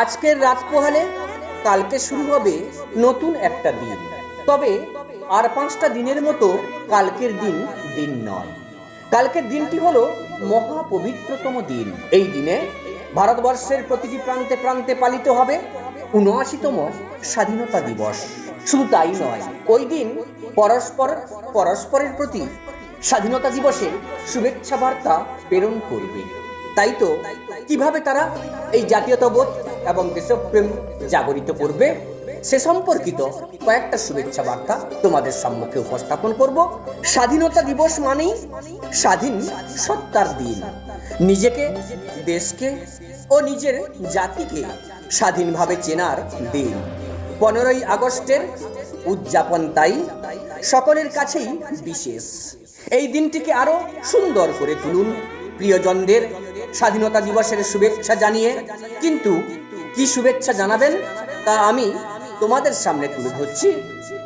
আজকের রাত পোহালে কালকে শুরু হবে নতুন একটা দিন। তবে আর পাঁচটা দিনের মতো কালকের দিন দিন নয়। কালকের দিনটি হলো মহাপবিত্রতম দিন। এই দিনে ভারতবর্ষের প্রতিটি প্রান্তে প্রান্তে পালিত হবে উনআশিতম স্বাধীনতা দিবস। শুধু তাই নয়, ওই দিন পরস্পর পরস্পরের প্রতি স্বাধীনতা দিবসে শুভেচ্ছা বার্তা প্রেরণ করবে। তাই তো? কীভাবে তারা এই জাতীয়তাবোধ এবং দেশপ্রেম জাগরিত করবে সে সম্পর্কিত কয়েকটা শুভেচ্ছা বার্তা তোমাদের সম্মুখে উপস্থাপন করব। স্বাধীনতা দিবস মানেই স্বাধীন সত্তার দিন। নিজেকে, দেশকে ও নিজের জাতিকে স্বাধীনভাবে চেনার দিন। পনেরোই আগস্টের উদযাপন তাই সকলের কাছেই বিশেষ। এই দিনটিকে আরও সুন্দর করে তুলুন প্রিয়জনদের স্বাধীনতা দিবসের শুভেচ্ছা জানিয়ে, কিন্তু কি শুভেচ্ছা জানাবেন তা আমি তোমাদের সামনে তুলে ধরছি।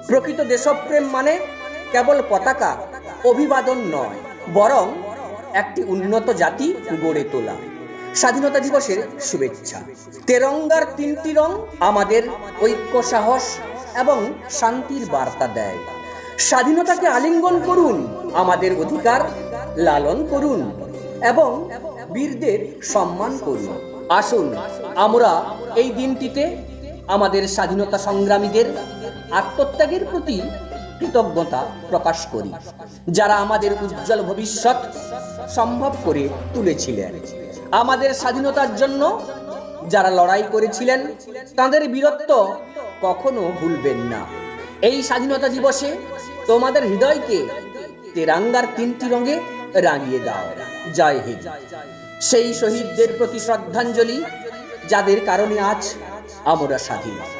প্রকৃত দেশপ্রেম মানে কেবল পতাকা, অভিবাদন নয়, বরং একটি উন্নত জাতি গড়ে তোলা। স্বাধীনতা দিবসের শুভেচ্ছা। তেরঙ্গার তিনটি রং আমাদের ঐক্য, সাহস এবং শান্তির বার্তা দেয়। স্বাধীনতাকে আলিঙ্গন করুন, আমাদের অধিকার লালন করুন এবং বীরদের সম্মান করুন আসুন, আমরা এই দিনটিতে আমাদের স্বাধীনতা সংগ্রামীদের আত্মত্যাগের প্রতি কৃতজ্ঞতা প্রকাশ করি, যারা আমাদের উজ্জ্বল ভবিষ্যৎ সম্ভব করে তুলেছিলেন। আমাদের স্বাধীনতার জন্য যারা লড়াই করেছিলেন, তাদের বীরত্ব কখনো ভুলবেন না। এই স্বাধীনতা দিবসে তোমাদের হৃদয়কে তেরাঙ্গার তিনটি রঙে রাঙিয়ে দাও। জয় হিন্দ। সেই শহীদদের প্রতি শ্রদ্ধাঞ্জলি যাদের কারণে আজ আমরা স্বাধীন।